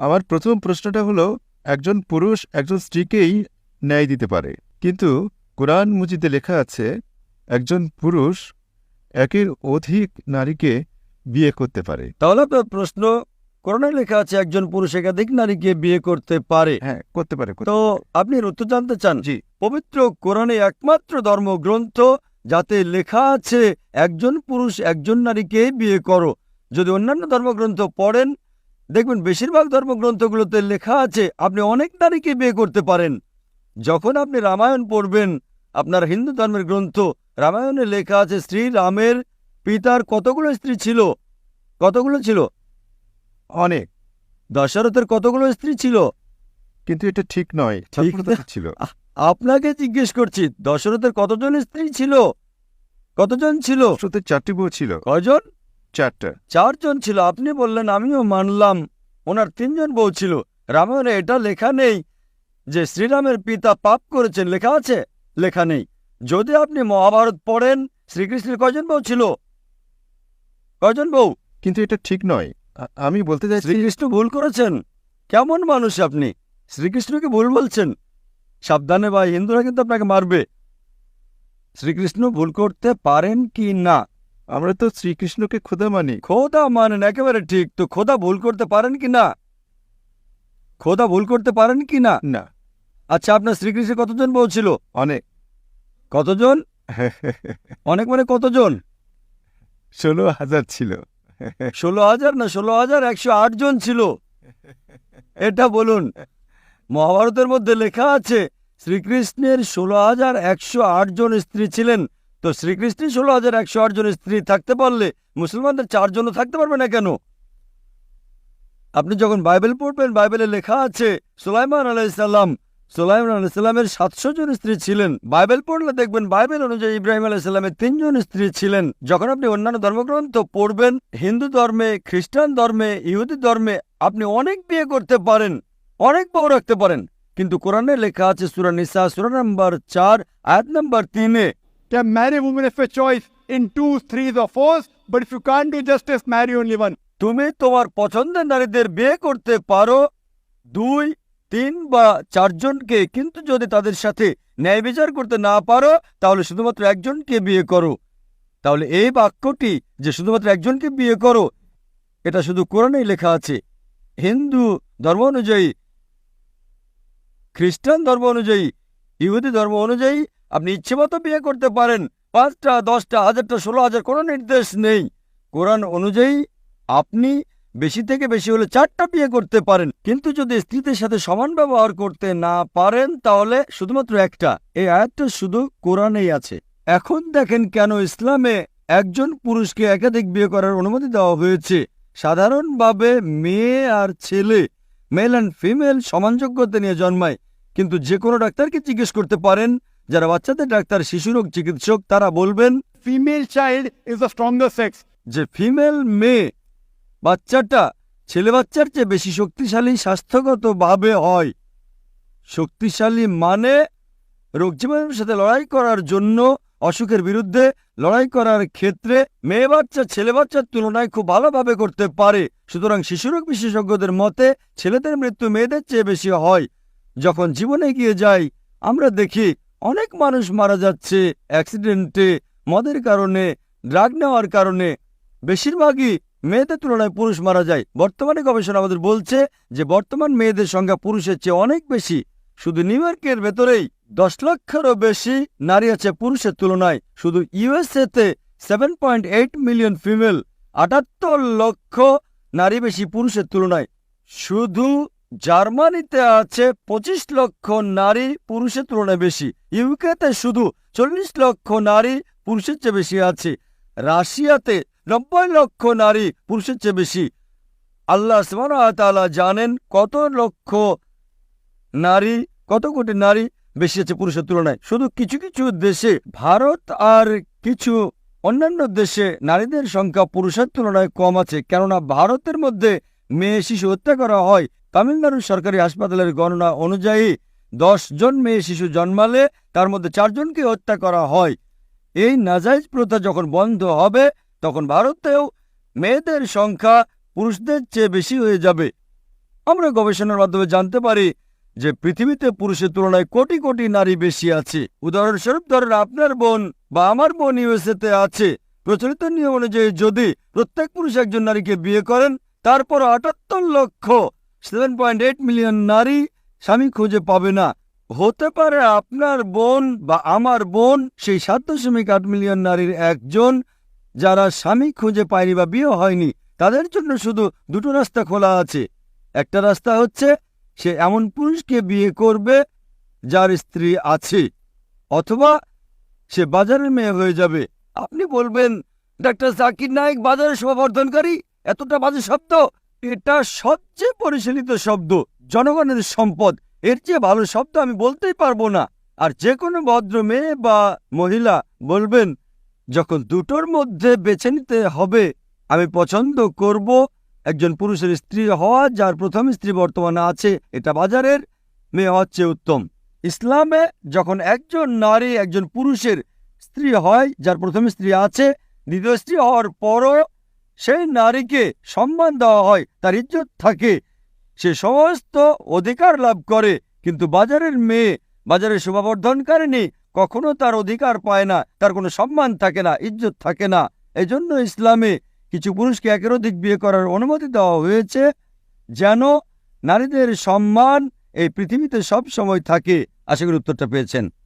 আমার প্রথম প্রশ্নটা হলো একজন পুরুষ একজন স্ত্রীকেই ন্যায় দিতে পারে। কিন্তু কোরআন মুজিদে লেখা আছে একজন পুরুষ একের অধিক নারীকে বিয়ে করতে পারে। তাহলে আপনার প্রশ্ন করোনায় লেখা আছে একজন পুরুষ একাধিক নারীকে বিয়ে করতে পারে। হ্যাঁ করতে পারে তো আপনি উত্তর জানতে চান? জি। পবিত্র কোরআনে একমাত্র ধর্মগ্রন্থ যাতে লেখা আছে একজন পুরুষ একজন নারীকে বিয়ে করো। যদি অন্যান্য ধর্মগ্রন্থ পড়েন দেখবেন বেশিরভাগ ধর্মগ্রন্থগুলোতে লেখা আছে আপনি অনেক নারীকে বিয়ে করতে পারেন। যখন আপনি রামায়ণ পড়বেন আপনার হিন্দু ধর্মের গ্রন্থ রামায়ণে লেখা আছে শ্রী রামের পিতার কতগুলো স্ত্রী ছিল? কতগুলো ছিল? অনেক। দশরথের কতগুলো স্ত্রী ছিল? কিন্তু এটা ঠিক নয় ছিল। আপনাকে জিজ্ঞেস করছি দশরথের কতজন স্ত্রী ছিল? কতজন ছিল? চারটি বউ ছিল। কয়জন? চারটা। চারজন ছিল আপনি বললেন আমিও মানলাম। ওনার তিনজন বউ ছিল। রামায়ণে এটা লেখা নেই যে শ্রীরামের পিতা পাপ করেছেন লেখা আছে? লেখা নেই। যদি আপনি মহাভারত পড়েন শ্রীকৃষ্ণের কয়জন বউ ছিল? কয়জন বউ? কিন্তু এটা ঠিক নয়। আমি বলতে চাই শ্রীকৃষ্ণ ভুল করেছেন। কেমন মানুষ আপনি? শ্রীকৃষ্ণকে ভুল বলছেন? সাবধানে ভাই হিন্দুরা কিন্তু আপনাকে মারবে। শ্রীকৃষ্ণ ভুল করতে পারেন কি না? আমরা তো শ্রীকৃষ্ণকে খোদা মানি। খোদা মানেন একেবারে ঠিক। তো খোদা ভুল করতে পারেন কি না? খোদা ভুল করতে পারেন কি না? না। আচ্ছা আপনার শ্রীকৃষ্ণের কতজন বউ ছিল অনেক। কতজন? অনেক মানে কতজন? ষোলো হাজার ছিল। ষোলো হাজার না ষোলো হাজার একশো আট জন ছিল। এটা বলুন মহাভারতের মধ্যে লেখা আছে শ্রীকৃষ্ণের ষোলো হাজার একশো আট জন স্ত্রী ছিলেন। তো শ্রীকৃষ্ণের ষোলো হাজার একশো আট জন স্ত্রী থাকতে পারলে মুসলমানদের চারজনও থাকতে পারবে না কেন? আপনি যখন বাইবেল পড়বেন, বাইবেলে লেখা আছে, সুলাইমান আলাইসাল্লাম সুলাইমান আলাইসাল্লামের সাতশো জন স্ত্রী ছিলেন। বাইবেল পড়লে দেখবেন বাইবেল অনুযায়ী ইব্রাহিম আলাইসাল্লামের তিনজন স্ত্রী ছিলেন। যখন আপনি অন্যান্য ধর্মগ্রন্থ পড়বেন, হিন্দু ধর্মে, খ্রিস্টান ধর্মে, ইহুদি ধর্মে, আপনি অনেক বিয়ে করতে পারেন, অনেক বউ রাখতে পারেন। কিন্তু কোরআনে লেখা আছে, সুরা নিসা, সুরা নাম্বার চার, আয়াত নাম্বার তিনে can marry women of your choice in twos, threes, or fours, but if you can't do justice, marry only one. তুমি তোমার পছন্দের নারীদের বিয়ে করতে পারো দুই তিন বা চারজনকে কিন্তু যদি তাদের সাথে ন্যায় বিচার করতে না পারো তাহলে শুধুমাত্র একজনকে বিয়ে করো তাহলে এই বাক্যটি যে শুধুমাত্র একজনকে বিয়ে করো এটা শুধু কোরআনেই লেখা আছে হিন্দু ধর্ম অনুযায়ী খ্রিস্টান ধর্ম অনুযায়ী ইহুদি ধর্ম অনুযায়ী আপনি ইচ্ছেমতো বিয়ে করতে পারেন। পাঁচটা, দশটা, হাজারটা, ষোলো হাজার কোনো নির্দেশ নেই। কোরআন অনুযায়ী আপনি বেশি থেকে বেশি হলে চারটা বিয়ে করতে পারেন। কিন্তু যদি স্ত্রীদের সাথে সমান ব্যবহার করতে না পারেন, তাহলে শুধুমাত্র একটা। এই আয়াতটা শুধু কোরআনেই আছে। এখন দেখেন কেন ইসলামে একজন পুরুষকে একাধিক বিয়ে করার অনুমতি দেওয়া হয়েছে। সাধারণভাবে মেয়ে আর ছেলে, মেল অ্যান্ড ফিমেল সমানযোগ্যতা নিয়ে জন্মায়। কিন্তু যে কোনো ডাক্তারকে জিজ্ঞেস করতে পারেন যারা বাচ্চাদের ডাক্তার শিশুরোগ চিকিৎসক তারা বলবেন Female child is the stronger sex. যে ফিমেল মেয়ে বাচ্চাটা ছেলে বাচ্চার চেয়ে বেশি শক্তিশালী স্বাস্থ্যগতভাবে হয়। শক্তিশালী মানে রোগ জীবাণুর সাথে লড়াই করার জন্য অসুখের বিরুদ্ধে লড়াই করার ক্ষেত্রে মেয়ে বাচ্চা ছেলে বাচ্চার তুলনায় খুব ভালোভাবে করতে পারে। সুতরাং শিশুরোগ বিশেষজ্ঞদের মতে ছেলেদের মৃত্যু মেয়েদের চেয়ে বেশি হয়। যখন জীবনে এগিয়ে যায় আমরা দেখি অনেক মানুষ মারা যাচ্ছে অ্যাক্সিডেন্টে মদের কারণে ড্রাগ নেওয়ার কারণে। বেশিরভাগই মেয়েদের তুলনায় পুরুষ মারা যায়। বর্তমানে গবেষণা আমাদের বলছে যে বর্তমান মেয়েদের সংখ্যা পুরুষের চেয়ে অনেক বেশি। শুধু নিউ ইয়র্কের ভেতরেই দশ লক্ষেরও বেশি নারী আছে পুরুষের তুলনায়। শুধু ইউএসএতে seven point eight million female আটাত্তর লক্ষ নারী বেশি পুরুষের তুলনায়। শুধু জার্মানিতে আছে পঁচিশ লক্ষ নারী পুরুষের তুলনায় বেশি। ইউকেতে শুধু চল্লিশ লক্ষ নারী পুরুষের চেয়ে বেশি আছে। রাশিয়াতে নব্বই লক্ষ নারী পুরুষের চেয়ে বেশি। আল্লাহ তাআলা জানেন কত লক্ষ নারী, কত কোটি নারী বেশি আছে পুরুষের তুলনায়। শুধু কিছু কিছু দেশে, ভারত আর কিছু অন্যান্য দেশে নারীদের সংখ্যা পুরুষের তুলনায় কম আছে। কেননা ভারতের মধ্যে মেয়ে শিশু হত্যা করা হয় তামিলনাড়ুর সরকারি হাসপাতালের গণনা অনুযায়ী দশ জন মেয়ে শিশু জন্মালে তার মধ্যে চারজনকে হত্যা করা হয়। এই নাজাইজ প্রথা যখন বন্ধ হবে, তখন ভারতেও মেয়েদের সংখ্যা পুরুষদের চেয়ে বেশি হয়ে যাবে। আমরা গবেষণার মাধ্যমে জানতে পারি যে পৃথিবীতে পুরুষের তুলনায় কোটি কোটি নারী বেশি আছে। উদাহরণস্বরূপ ধরেন, আপনার বোন বা আমার বোন ইউএসএতে আছে। প্রচলিত নিয়ম অনুযায়ী যদি প্রত্যেক পুরুষ একজন নারীকে বিয়ে করেন, তারপর আটাত্তর লক্ষ সেভেন পয়েন্ট এইট মিলিয়ন নারী স্বামী খুঁজে পাবে না। হতে পারে আপনার বোন বা আমার বোন সেই সাত দশমিক আট মিলিয়ন নারীর একজন যারা স্বামী খুঁজে পায়নি বা বিয়ে হয়নি, তাদের জন্য শুধু দুটো রাস্তা খোলা আছে। একটা রাস্তা হচ্ছে সে এমন পুরুষকে বিয়ে করবে যার স্ত্রী আছে, অথবা সে বাজারের মেয়ে হয়ে যাবে। আপনি বলবেন, ডাক্তার জাকির নায়েক বাজারের শোভাবর্ধনকারী? এতটা বাজে শব্দ। এটা সবচেয়ে পরিচালিত শব্দ, জনগণের সম্পদ। এর চেয়ে ভালো শব্দ আমি বলতেই পারব না। আর যে কোনো ভদ্র মেয়ে বা মহিলা বলবেন, যখন দুটোর মধ্যে বেছে নিতে হবে, আমি পছন্দ করব একজন পুরুষের স্ত্রী হওয়া যার প্রথম স্ত্রী বর্তমানে আছে। এটা বাজারের মেয়ে হওয়ার চেয়ে উত্তম। ইসলামে যখন একজন নারী একজন পুরুষের স্ত্রী হয়, যার প্রথম স্ত্রী আছে, দ্বিতীয় স্ত্রী হওয়ার পরও সেই নারীকে সম্মান দেওয়া হয়, তার ইজ্জত থাকে। সে সমস্ত অধিকার লাভ করে, কিন্তু বাজারের মেয়ে বাজারের শোভাবর্ধনকারিণী কখনো তার অধিকার পায় না, তার কোনো সম্মান থাকে না, ইজ্জত থাকে না। এজন্য ইসলামে কিছু পুরুষকে একের অধিক বিয়ে করার অনুমতি দেওয়া হয়েছে, যেন নারীদের সম্মান এই পৃথিবীতে সব সময় থাকে। আশা করি উত্তরটা পেয়েছেন।